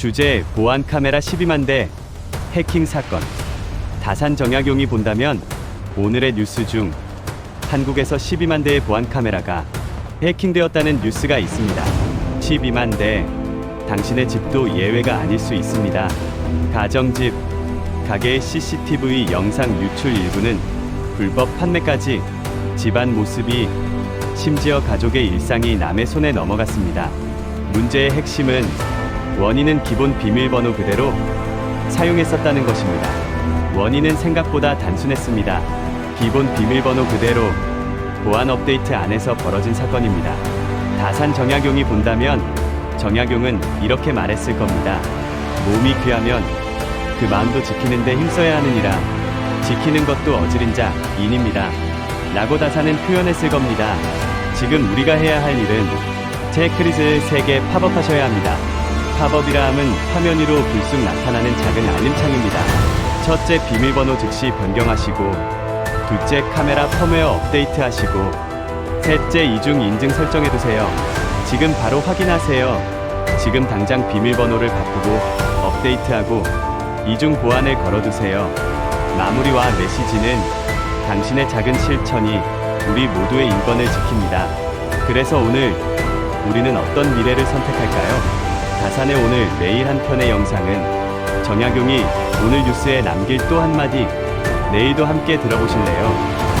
주제 보안 카메라 12만 대 해킹 사건 다산 정약용이 본다면 오늘의 뉴스 중 한국에서 12만 대의 보안 카메라가 해킹되었다는 뉴스가 있습니다. 12만 대 당신의 집도 예외가 아닐 수 있습니다. 가정집 가게의 CCTV 영상 유출 일부는 불법 판매까지 집안 모습이 심지어 가족의 일상이 남의 손에 넘어갔습니다. 문제의 핵심은 원인은 기본 비밀번호 그대로 사용했었다는 것입니다. 원인은 생각보다 단순했습니다. 기본 비밀번호 그대로 보안 업데이트 안에서 벌어진 사건입니다. 다산 정약용이 본다면 정약용은 이렇게 말했을 겁니다. 몸이 귀하면 그 마음도 지키는데 힘써야 하느니라. 지키는 것도 어지른 자 인입니다. 라고 다사는 표현했을 겁니다. 지금 우리가 해야 할 일은 체크리스를 3개 팝업하셔야 합니다. 팝업이라 함은 화면 위로 불쑥 나타나는 작은 알림창입니다. 첫째 비밀번호 즉시 변경하시고 둘째 카메라 펌웨어 업데이트하시고 셋째 이중 인증 설정해두세요. 지금 바로 확인하세요. 지금 당장 비밀번호를 바꾸고 업데이트하고 이중 보안을 걸어두세요. 마무리와 메시지는 당신의 작은 실천이 우리 모두의 인권을 지킵니다. 그래서 오늘 우리는 어떤 미래를 선택할까요? 다산의 오늘 매일 한 편의 영상은 정약용이 오늘 뉴스에 남길 또 한마디 내일도 함께 들어보실래요?